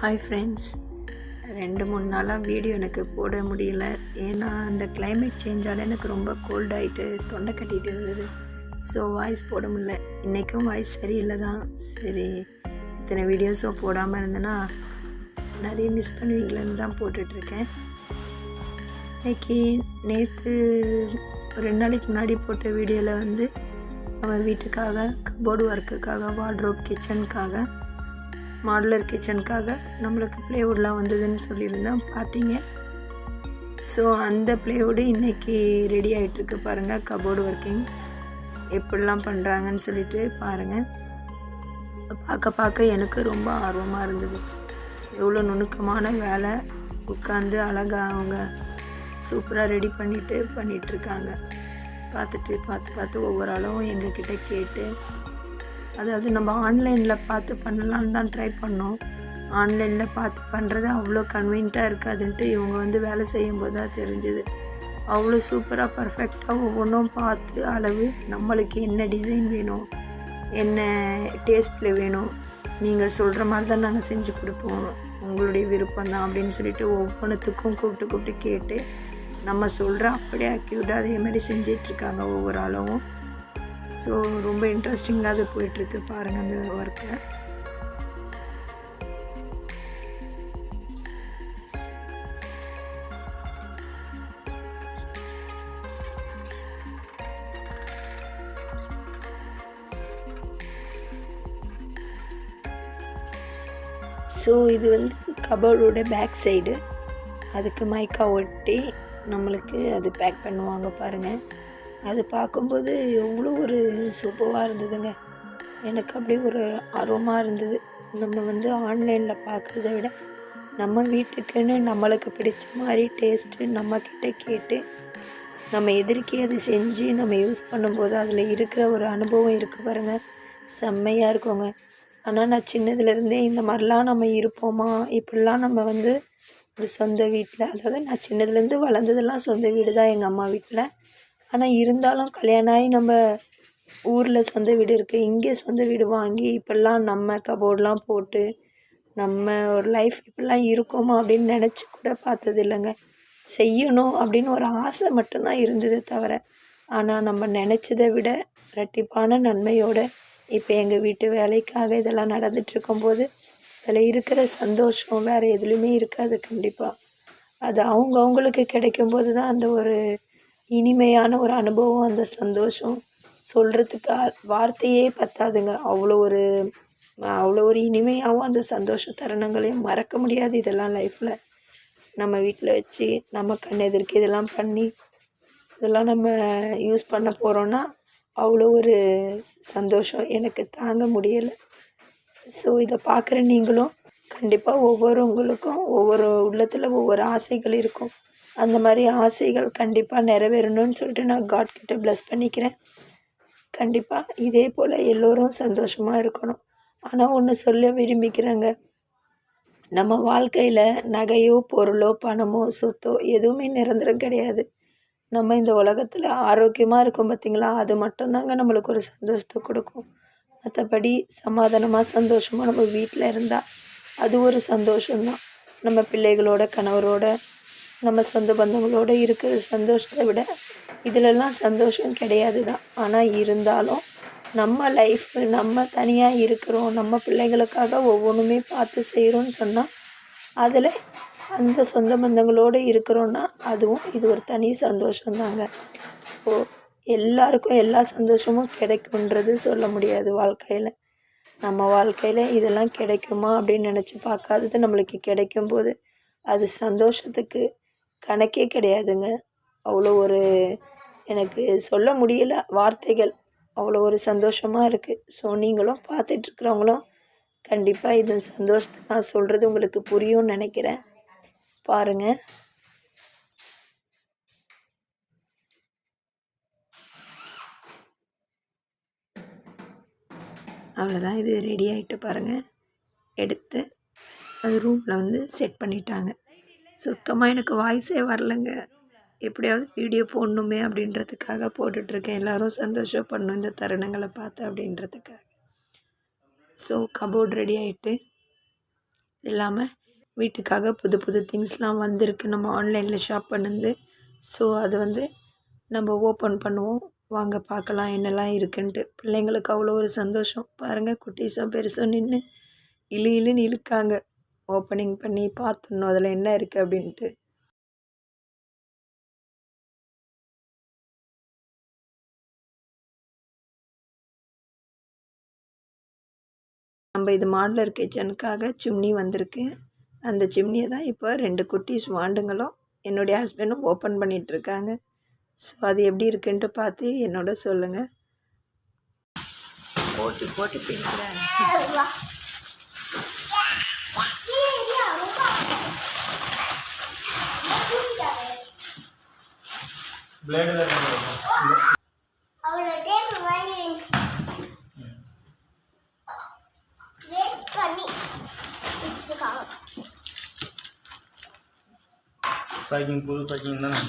Hi friends ரெண்டு மூணு நாளாக வீடியோ எனக்கு போட முடியல. ஏன்னா அந்த கிளைமேட் சேஞ்சால் எனக்கு ரொம்ப கோல்ட் ஆகிட்டு தொண்டை கட்டிகிட்டு இருந்தது. ஸோ வாய்ஸ் போட முடியல. இன்றைக்கும் வாய்ஸ் சரியில்லை தான் சரி இத்தனை வீடியோஸும் போடாமல் இருந்தேன்னா நிறைய மிஸ் பண்ணுவீங்களேன்னு தான் போட்டுட்ருக்கேன். இன்றைக்கி நேற்று ஒரு ரெண்டு நாளைக்கு முன்னாடி போட்ட வீடியோவில் வந்து நம்ம வீட்டுக்காக கபோர்டு ஒர்க்குக்காக வார்ட்ரோப் கிச்சனுக்காக மாடுலர் கிச்சனுக்காக நம்மளுக்கு ப்ளேவுட்லாம் வந்ததுன்னு சொல்லியிருந்தேன் பார்த்தீங்க. ஸோ அந்த ப்ளேவுடு இன்றைக்கி ரெடி ஆகிட்டுருக்கு பாருங்கள் கபோர்டு ஒர்க்கிங் எப்படிலாம் பண்ணுறாங்கன்னு சொல்லிட்டு பாருங்கள் பார்க்க பார்க்க எனக்கு ரொம்ப ஆர்வமாக இருந்தது. எவ்வளோ நுணுக்கமான வேலை. உட்காந்து அழகாக அவங்க சூப்பராக ரெடி பண்ணிவிட்டு பண்ணிகிட்ருக்காங்க பார்த்துட்டு பார்த்து பார்த்து ஒவ்வொரு அளவும் எங்கக்கிட்ட கேட்டு அதாவது நம்ம ஆன்லைனில் பார்த்து பண்ணலான்னு தான் ட்ரை பண்ணோம். ஆன்லைனில் பார்த்து பண்ணுறது அவ்வளோ கன்வீனியண்ட்டாக இருக்காதுன்ட்டு இவங்க வந்து வேலை செய்யும்போது தான் தெரிஞ்சுது. அவ்வளோ சூப்பராக பர்ஃபெக்டாக ஒவ்வொன்றும் பார்த்து அளவு நம்மளுக்கு என்ன டிசைன் வேணும் என்ன டேஸ்ட்டில் வேணும் நீங்கள் சொல்கிற மாதிரி தான் நாங்கள் செஞ்சு கொடுப்போம். உங்களுடைய விருப்பம் தான் அப்படின்னு சொல்லிட்டு ஒவ்வொன்றுத்துக்கும் கூப்பிட்டு கூப்பிட்டு கேட்டு நம்ம சொல்கிற அப்படியே அக்யூட்டாக அதே மாதிரி செஞ்சிட்ருக்காங்க ஒவ்வொரு அளவும் ஸோ ரொம்ப இன்ட்ரெஸ்டிங்காக அது போயிட்டுருக்கு பாருங்கள் அந்த ஒர்க்கை ஸோ இது வந்து கபோர்டோட பேக் சைடு அதுக்கு மைக்கா ஒட்டி நம்மளுக்கு அது பேக் பண்ணுவாங்க பாருங்கள் அது பார்க்கும்போது எவ்வளோ ஒரு சூப்பராக இருந்ததுங்க. எனக்கு அப்படி ஒரு ஆர்வமாக இருந்தது. நம்ம வந்து ஆன்லைனில் பார்க்குறத விட நம்ம வீட்டுக்குன்னு நம்மளுக்கு பிடிச்ச மாதிரி டேஸ்ட்டு நம்மக்கிட்ட கேட்டு நம்ம எதிர்க்கே அது செஞ்சு நம்ம யூஸ் பண்ணும்போது அதில் இருக்கிற ஒரு அனுபவம் இருக்குது பாருங்கள் செம்மையாக இருக்குங்க. ஆனால் நான் சின்னதுலேருந்தே இந்த மாதிரிலாம் நம்ம இருப்போமா? இப்படிலாம் நம்ம வந்து ஒரு சொந்த வீட்டில் அதாவது நான் சின்னதுலேருந்து வளர்ந்ததெல்லாம் சொந்த வீடு தான் எங்கள் அம்மா வீட்டில் ஆனால் இருந்தாலும் கல்யாணம் ஆகி நம்ம ஊரில் சொந்த வீடு இருக்குது இங்கே சொந்த வீடு வாங்கி இப்படிலாம் நம்ம கபோர்டெலாம் போட்டு நம்ம ஒரு லைஃப் இப்படிலாம் இருக்கோமா அப்படின்னு நினச்சி கூட பார்த்தது இல்லைங்க. செய்யணும் அப்படின்னு ஒரு ஆசை மட்டும்தான் இருந்ததே தவிர ஆனால் நம்ம நினச்சதை விட ரெட்டிப்பான நன்மையோடு இப்போ எங்கள் வீட்டு வேலைக்காக இதெல்லாம் நடந்துகிட்ருக்கும்போது அதில் இருக்கிற சந்தோஷம் வேறு எதுலேயுமே இருக்காது கண்டிப்பாக அது அவங்க அவங்களுக்கு கிடைக்கும்போது தான் அந்த ஒரு இனிமையான ஒரு அனுபவம் அந்த சந்தோஷம் சொல்கிறதுக்கு வார்த்தையே பத்தாதுங்க. அவ்வளோ ஒரு அவ்வளோ ஒரு இனிமையாகவும் அந்த சந்தோஷ தருணங்களையும் மறக்க முடியாது இதெல்லாம் லைஃப்பில் நம்ம வீட்டில் வச்சு நம்ம கண் எதிர்க்கு இதெல்லாம் பண்ணி இதெல்லாம் நம்ம யூஸ் பண்ண போகிறோன்னா அவ்வளோ ஒரு சந்தோஷம் எனக்கு தாங்க முடியலை. ஸோ இதை பார்க்குற நீங்களும் கண்டிப்பாக ஒவ்வொருவங்களுக்கும் ஒவ்வொரு உள்ளத்தில் ஒவ்வொரு ஆசைகள் இருக்கும். அந்த மாதிரி ஆசைகள் கண்டிப்பாக நிறைவேறணும்னு சொல்லிட்டு நான் காட் கிட்ட ப்ளஸ் பண்ணிக்கிறேன். கண்டிப்பாக இதே போல் எல்லோரும் சந்தோஷமாக இருக்கணும். ஆனால் ஒன்று சொல்ல விரும்பிக்கிறேங்க. நம்ம வாழ்க்கையில் நகையோ பொருளோ பணமோ சொத்தோ எதுவுமே நிரந்தரம் கிடையாது. நம்ம இந்த உலகத்தில் ஆரோக்கியமாக இருக்கும் பார்த்திங்களா அது மட்டும்தாங்க நம்மளுக்கு ஒரு சந்தோஷத்தை கொடுக்கும். மற்றபடி சமாதானமாக சந்தோஷமாக நம்ம வீட்டில் இருந்தால் அது ஒரு சந்தோஷம்தான். நம்ம பிள்ளைகளோட கணவரோட நம்ம சொந்த பந்தங்களோட இருக்கிற சந்தோஷத்தை விட இதிலெல்லாம் சந்தோஷம் கிடையாது தான் ஆனால் இருந்தாலும் நம்ம லைஃப் நம்ம தனியாக இருக்கிறோம் நம்ம பிள்ளைங்களுக்காக ஒவ்வொன்றுமே பார்த்து செய்கிறோன்னு சொன்னால் அதில் அந்த சொந்த பந்தங்களோடு இருக்கிறோன்னா அதுவும் இது ஒரு தனி சந்தோஷம்தாங்க. ஸோ எல்லாருக்கும் எல்லா சந்தோஷமும் கிடைக்குன்றது சொல்ல முடியாது வாழ்க்கையில். நம்ம வாழ்க்கையில் இதெல்லாம் கிடைக்குமா அப்படின்னு நினச்சி பார்க்காதது நம்மளுக்கு கிடைக்கும்போது அது சந்தோஷத்துக்கு கணக்கே கிடையாதுங்க. அவ்வளோ ஒரு எனக்கு சொல்ல முடியல வார்த்தைகள். அவ்வளோ ஒரு சந்தோஷமாக இருக்குது ஸோ நீங்களும் பார்த்துட்ருக்குறவங்களும் கண்டிப்பாக இது சந்தோஷத்தை நான் சொல்கிறது உங்களுக்கு புரியும்னு நினைக்கிறேன். பாருங்கள் அவ்வளோதான். இது ரெடி ஆகிட்டு பாருங்கள் எடுத்து அது ரூமில் வந்து செட் பண்ணிட்டாங்க. சுத்தமாக எனக்கு வாய்ஸே வரலைங்க. எப்படியாவது வீடியோ போடணுமே அப்படின்றதுக்காக போட்டுட்ருக்கேன். எல்லோரும் சந்தோஷப்படணும் இந்த தருணங்களை பார்த்து அப்படின்றதுக்காக. ஸோ கபோர்ட் ரெடி ஆகிட்டு இல்லாமல் வீட்டுக்காக புது புது திங்ஸ்லாம் வந்திருக்கு. நம்ம ஆன்லைனில் ஷாப் பண்ணுது. ஸோ அது வந்து நம்ம ஓப்பன் பண்ணுவோம். வாங்க பார்க்கலாம் என்னெல்லாம் இருக்குன்ட்டு. பிள்ளைங்களுக்கு அவ்வளோ ஒரு சந்தோஷம். பாருங்கள் குட்டீஸும் பெருசும் நின்று இழு இழுன்னு இழுக்காங்க. ஓப்பனிங் பண்ணி பார்த்துடணும் அதில் என்ன இருக்குது அப்படின்ட்டு. நம்ம இது மாடலர் கிச்சனுக்காக சிம்னி வந்திருக்கு. அந்த சிம்னியை தான் இப்போ ரெண்டு குட்டீஸ் வாண்டுங்களும் என்னுடைய ஹஸ்பண்டும் ஓப்பன் பண்ணிகிட்ருக்காங்க ஸோ அது எப்படி இருக்குன்ட்டு பார்த்து என்னோட சொல்லுங்கள் போட்டு போட்டு பேசுகிறேன் பிளேடு தான் அவ்வளோ டேப் மாதிரி இருந்துச்சு. வேஸ்ட் பண்ணி வச்சுருக்காங்க. பேக்கிங் புது பேக்கிங் தானே?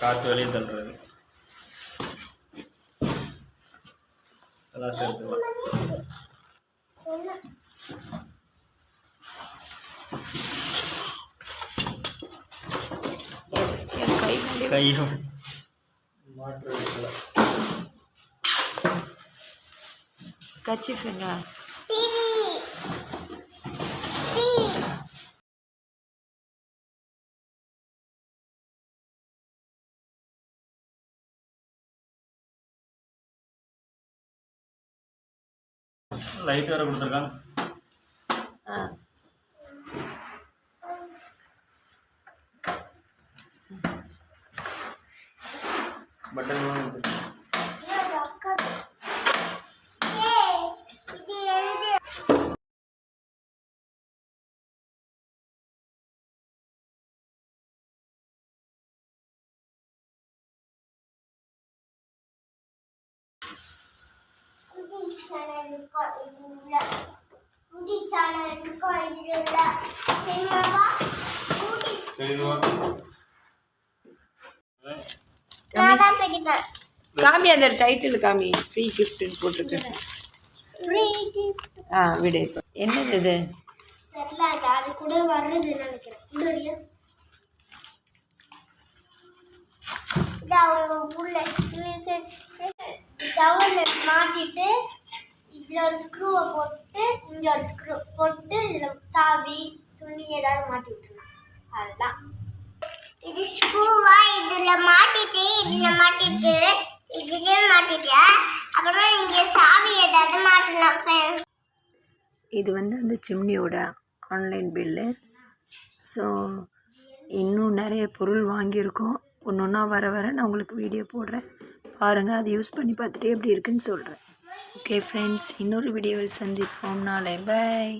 காற்று வெளியே தள்ளுறது. அதான் சேர்த்துக்கலாம் என்ன என் கை மேலே கையும் மாற்று வைக்கலாம் லைட் வேறு கொடுத்துருக்கான் ஆ பட்டன் குடி சேனல் இருக்கும் இது உள்ள குடி சேனல் இருக்கும் இது உள்ள தெரியுமாவா குடி தெரியுதுவா நான் தான் படிப்பேன். காமி அந்த டைட்டில் காமி. ஃப்ரீ கிஃப்ட்னு போட்டிருக்கு. ஆ விடு இப்போ. என்னது இது? தெரியல அது அது கூட வர்றது நினைக்கிறேன். இன்னொரு இது அவங்க உள்ள சவரில் மாட்டிட்டு இதில் ஒரு ஸ்க்ரூவை போட்டு இங்கே ஒரு ஸ்க்ரூ போட்டு இதில் சாவி துணி ஏதாவது மாட்டி விட்டுருலாம் அதுதான் இது ஸ்க்ரூவா இதில் மாட்டிட்டு இதில் மாட்டிட்டு இதுலேயே மாட்டிட்டு. அப்புறமா இங்கே சாவி ஏதாவது மாட்டலாம் இது வந்து அந்த சிம்னியோட ஆன்லைன் பில்லு ஸோ இன்னும் நிறைய பொருள் வாங்கியிருக்கோம். ஒன்று ஒன்றா வர வர நான் உங்களுக்கு வீடியோ போடுறேன். பாருங்கள் அதை யூஸ் பண்ணி பார்த்துட்டு எப்படி இருக்குன்னு சொல்கிறேன் ஓகே ஃப்ரெண்ட்ஸ் இன்னொரு வீடியோவில் சந்திப்போம். நாளை பாய்